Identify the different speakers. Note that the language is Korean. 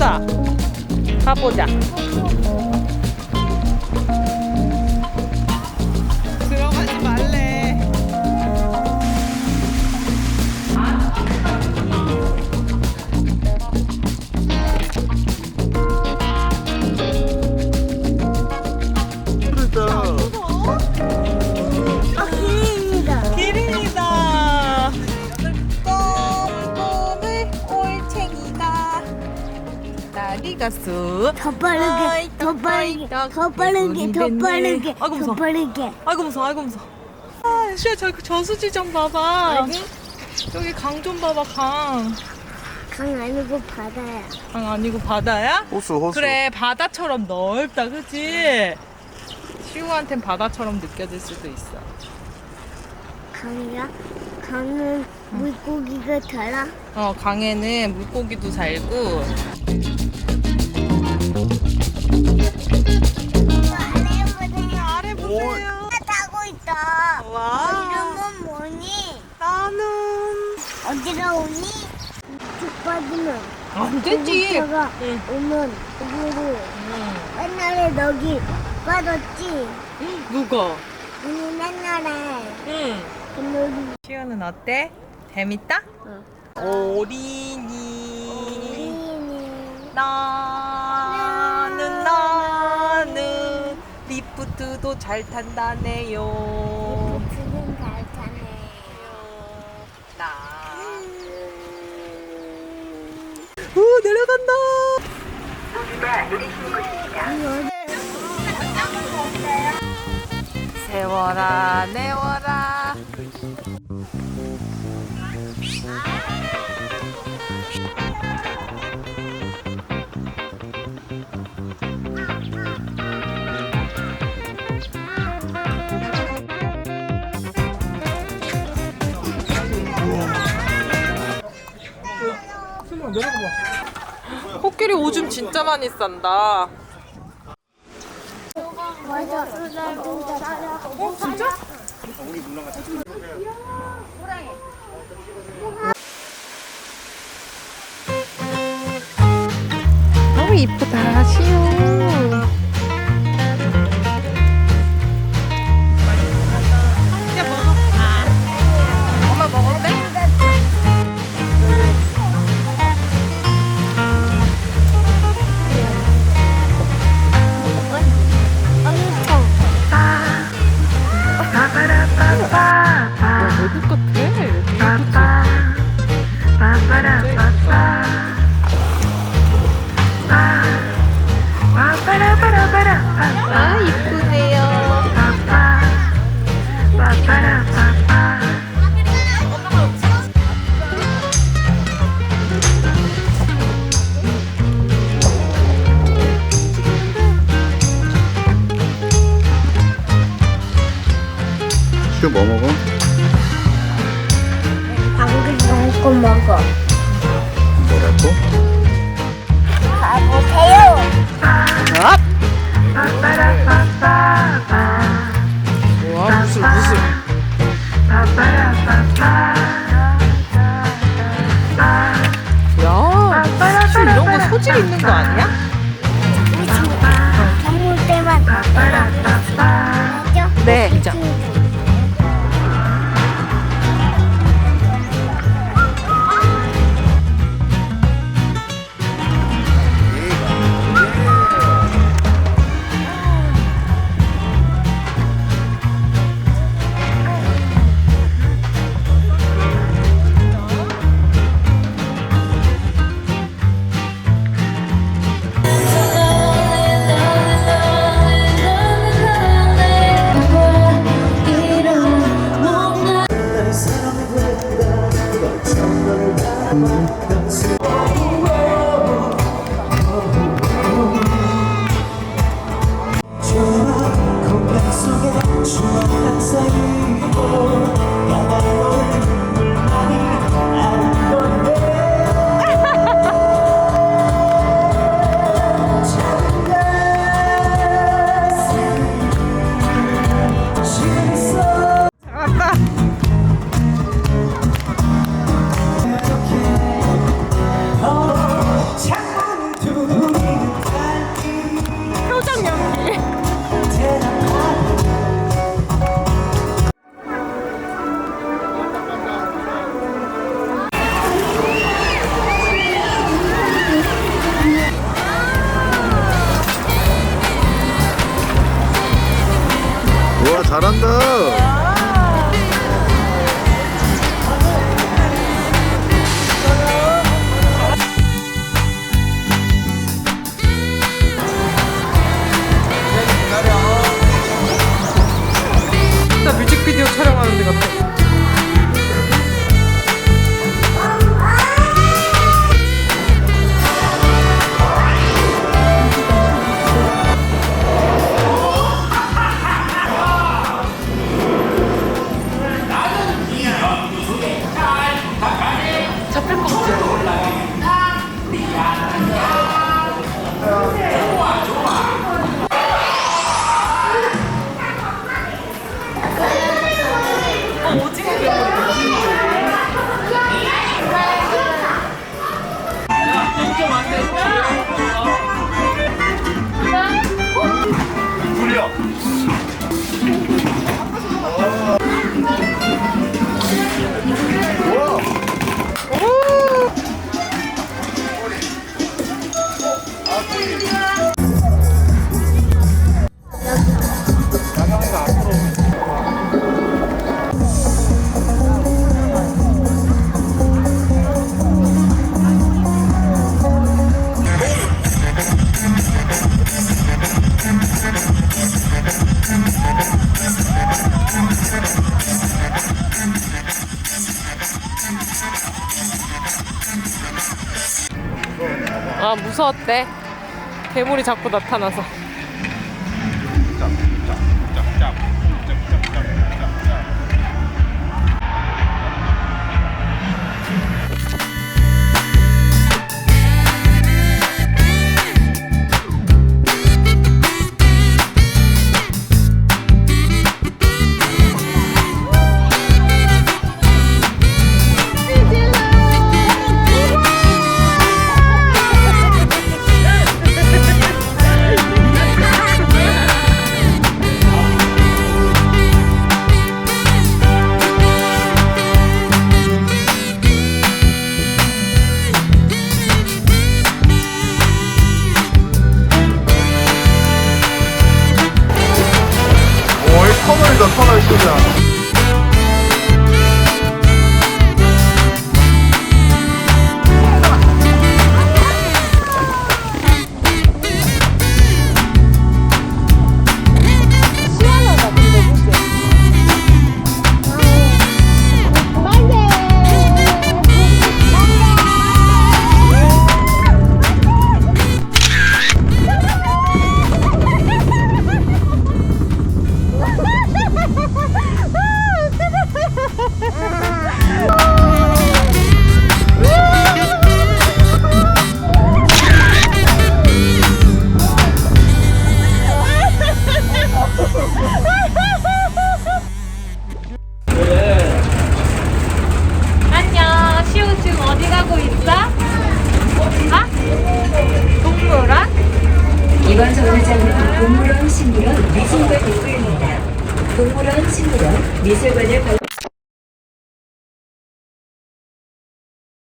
Speaker 1: 이쁘다. 가보자. 쑥.
Speaker 2: 더 빠르게, 더 빠르게, 더 빠르게, 더 빠르게,
Speaker 1: 아이고, 무서워.
Speaker 2: 더 빠르게.
Speaker 1: 아이고 무서워 아이고 무서워. 아, 시야 저 저수지 좀 봐봐.
Speaker 2: 어디?
Speaker 1: 여기 강 좀 봐봐 강.
Speaker 2: 강 아니고 바다야.
Speaker 1: 강 아니고 바다야?
Speaker 3: 호수 호수
Speaker 1: 그래 바다처럼 넓다 그치? 시우한텐 바다처럼 느껴질 수도 있어
Speaker 2: 강이야? 강은 물고기가 달아?
Speaker 1: 어 강에는 물고기도 살고 아래 보세요
Speaker 2: 타고 있다.
Speaker 1: 와
Speaker 2: 이름은 뭐니?
Speaker 1: 나는
Speaker 2: 어디로 오니? 쭉 빠지면.
Speaker 1: 안 되지
Speaker 2: 가
Speaker 1: 응.
Speaker 2: 오면 여기로. 옛날에 너기 빠졌지?
Speaker 1: 누가?
Speaker 2: 우리 옛날에
Speaker 1: 응 시우는 어때? 재밌다?
Speaker 2: 응.
Speaker 1: 어린이
Speaker 2: 우리
Speaker 1: 나 리프트도 잘 탄다네요.
Speaker 2: 지금 잘 타네.
Speaker 1: 나. 오 내려간다. 세워라 내워라. 코끼리 오줌 진짜 많이 싼다.
Speaker 2: 맞아.
Speaker 1: 어 진짜? 너무 이쁘다 시우.
Speaker 3: 지금 뭐 먹어? 잘한다.
Speaker 1: 뮤직비디오 촬영하는 데 같아. 아 무서웠대. 괴물이 자꾸 나타나서.
Speaker 4: Good job. 가고 있어? 아? 동물원?
Speaker 5: 이번 정류장은 동물원 식물원 미술관 입구입니다. 동물원 식물원 미술관을 발